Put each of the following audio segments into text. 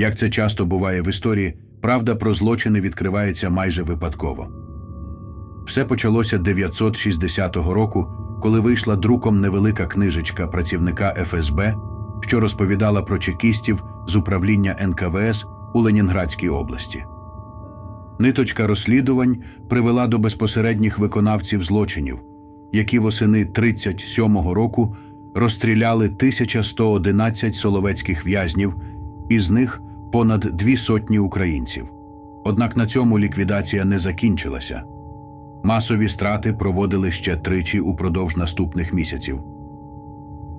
Як це часто буває в історії, правда про злочини відкривається майже випадково. Все почалося 960 року, коли вийшла друком невелика книжечка працівника ФСБ, що розповідала про чекістів з управління НКВС у Ленінградській області. Ниточка розслідувань привела до безпосередніх виконавців злочинів, які восени 37-го року розстріляли 1111 соловецьких в'язнів, із них понад дві сотні українців. Однак на цьому ліквідація не закінчилася. Масові страти проводили ще тричі упродовж наступних місяців.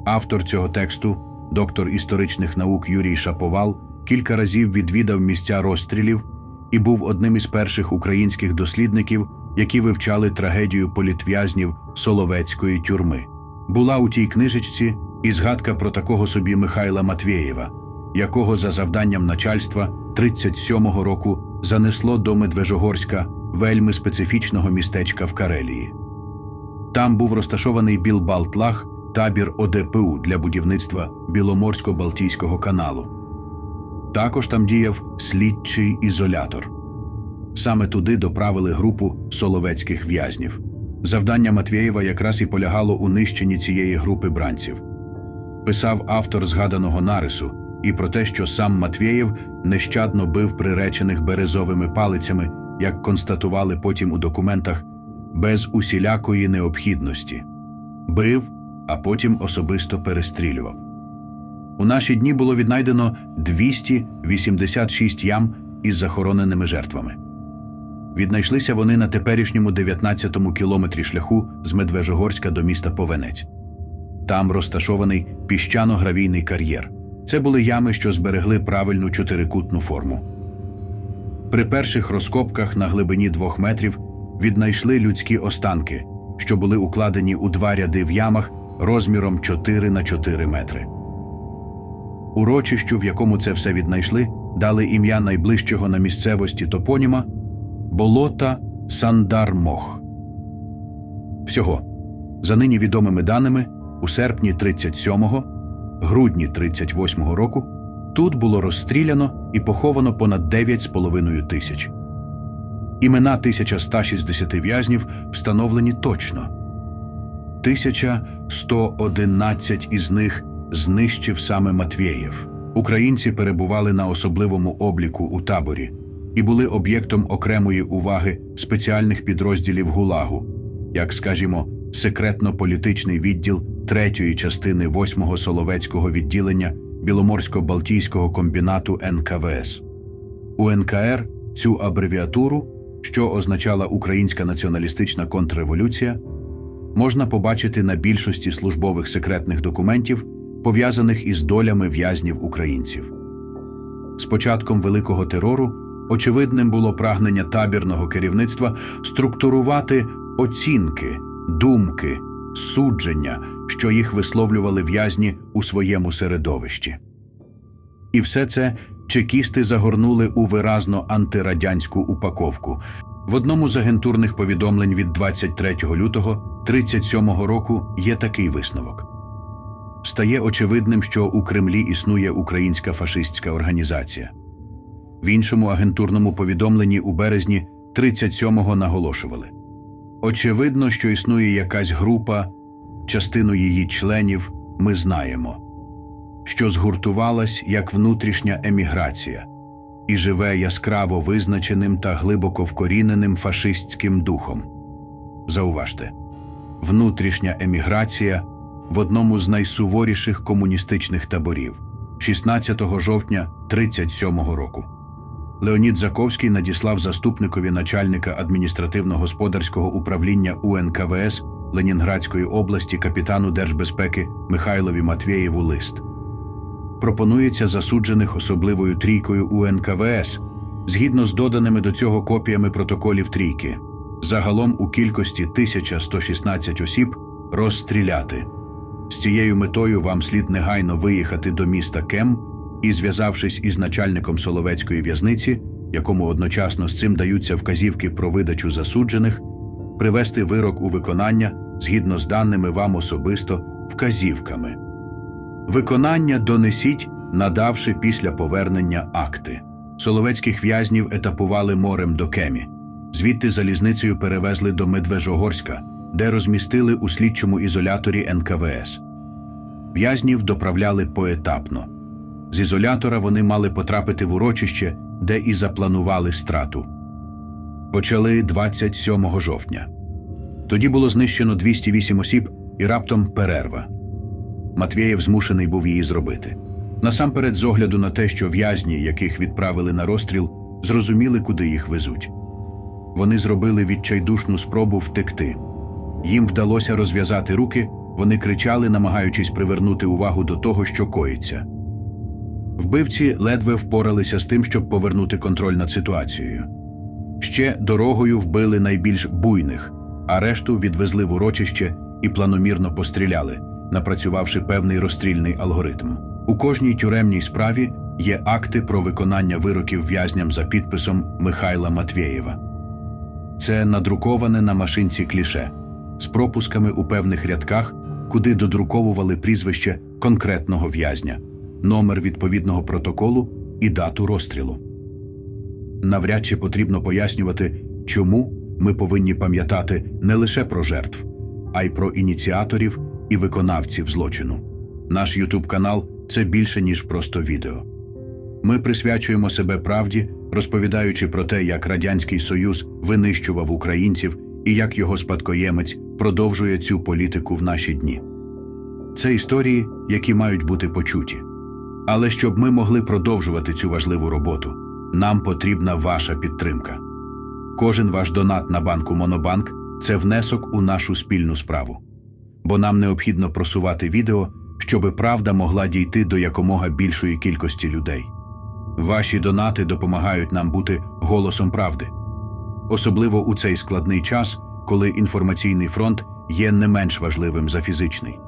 Автор цього тексту, доктор історичних наук Юрій Шаповал, кілька разів відвідав місця розстрілів і був одним із перших українських дослідників, які вивчали трагедію політв'язнів Соловецької тюрми. Була у тій книжечці і згадка про такого собі Михайла Матвєєва, якого за завданням начальства 37-го року занесло до Медвежогорська вельми специфічного містечка в Карелії. Там був розташований Білбалтлах, табір ОДПУ для будівництва Біломорсько-Балтійського каналу. Також там діяв слідчий ізолятор. Саме туди доправили групу соловецьких в'язнів. Завдання Матвєєва якраз і полягало у нищенні цієї групи бранців. Писав автор згаданого нарису і про те, що сам Матвєєв нещадно бив приречених березовими палицями, як констатували потім у документах, без усілякої необхідності. Бив, а потім особисто перестрілював. У наші дні було віднайдено 286 ям із захороненими жертвами. Віднайшлися вони на теперішньому 19-му кілометрі шляху з Медвежогорська до міста Повенець. Там розташований піщано-гравійний кар'єр. Це були ями, що зберегли правильну чотирикутну форму. При перших розкопках на глибині двох метрів віднайшли людські останки, що були укладені у два ряди в ямах розміром 4 на 4 метри. Урочищу, в якому це все віднайшли, дали ім'я найближчого на місцевості топоніма болота Сандармох. Всього, за нині відомими даними, у серпні 37-го, грудні 38-го року тут було розстріляно і поховано понад 9,5 тисяч. Імена 1160 в'язнів встановлені точно. 1111 із них знищив саме Матвєєв. Українці перебували на особливому обліку у таборі і були об'єктом окремої уваги спеціальних підрозділів ГУЛАГу, як, скажімо, секретно-політичний відділ третьої частини 8-го Соловецького відділення Біломорсько-Балтійського комбінату НКВС. У НКР цю абревіатуру, що означала Українська націоналістична контрреволюція, можна побачити на більшості службових секретних документів, пов'язаних із долями в'язнів українців. З початком великого терору очевидним було прагнення табірного керівництва структурувати оцінки, думки, судження, що їх висловлювали в'язні у своєму середовищі. І все це чекісти загорнули у виразно антирадянську упаковку. В одному з агентурних повідомлень від 23 лютого 37 року є такий висновок. Стає очевидним, що у Кремлі існує українська фашистська організація. В іншому агентурному повідомленні у березні 37-го наголошували. Очевидно, що існує якась група, частину її членів ми знаємо, що згуртувалась як внутрішня еміграція і живе яскраво визначеним та глибоко вкоріненим фашистським духом. Зауважте, внутрішня еміграція в одному з найсуворіших комуністичних таборів 16 жовтня 37-го року. Леонід Заковський надіслав заступникові начальника адміністративно-господарського управління УНКВС Ленінградської області капітану Держбезпеки Михайлові Матвєєву лист. Пропонується засуджених особливою трійкою УНКВС згідно з доданими до цього копіями протоколів трійки. Загалом у кількості 1116 осіб розстріляти. З цією метою вам слід негайно виїхати до міста Кем і, зв'язавшись із начальником Соловецької в'язниці, якому одночасно з цим даються вказівки про видачу засуджених, привести вирок у виконання згідно з даними вам особисто вказівками. Виконання донесіть надавши після повернення акти. Соловецьких в'язнів етапували морем до Кемі. Звідти залізницею перевезли до Медвежогорська, де розмістили у слідчому ізоляторі НКВС. В'язнів доправляли поетапно. З ізолятора вони мали потрапити в урочище, де і запланували страту. Почали 27 жовтня. Тоді було знищено 208 осіб і раптом перерва. Матвєєв змушений був її зробити. Насамперед, з огляду на те, що в'язні, яких відправили на розстріл, зрозуміли, куди їх везуть. Вони зробили відчайдушну спробу втекти. Їм вдалося розв'язати руки, вони кричали, намагаючись привернути увагу до того, що коїться. Вбивці ледве впоралися з тим, щоб повернути контроль над ситуацією. Ще дорогою вбили найбільш буйних, а решту відвезли в урочище і планомірно постріляли, напрацювавши певний розстрільний алгоритм. У кожній тюремній справі є акти про виконання вироків в'язням за підписом Михайла Матвєєва. Це надруковане на машинці кліше з пропусками у певних рядках, куди додруковували прізвище конкретного в'язня, номер відповідного протоколу і дату розстрілу. Навряд чи потрібно пояснювати, чому ми повинні пам'ятати не лише про жертв, а й про ініціаторів і виконавців злочину. Наш YouTube канал це більше, ніж просто відео. Ми присвячуємо себе правді, розповідаючи про те, як Радянський Союз винищував українців і як його спадкоємець продовжує цю політику в наші дні. Це історії, які мають бути почуті. Але щоб ми могли продовжувати цю важливу роботу, нам потрібна ваша підтримка. Кожен ваш донат на банку Монобанк це внесок у нашу спільну справу. Бо нам необхідно просувати відео, щоби правда могла дійти до якомога більшої кількості людей. Ваші донати допомагають нам бути голосом правди, особливо у цей складний час, коли інформаційний фронт є не менш важливим за фізичний.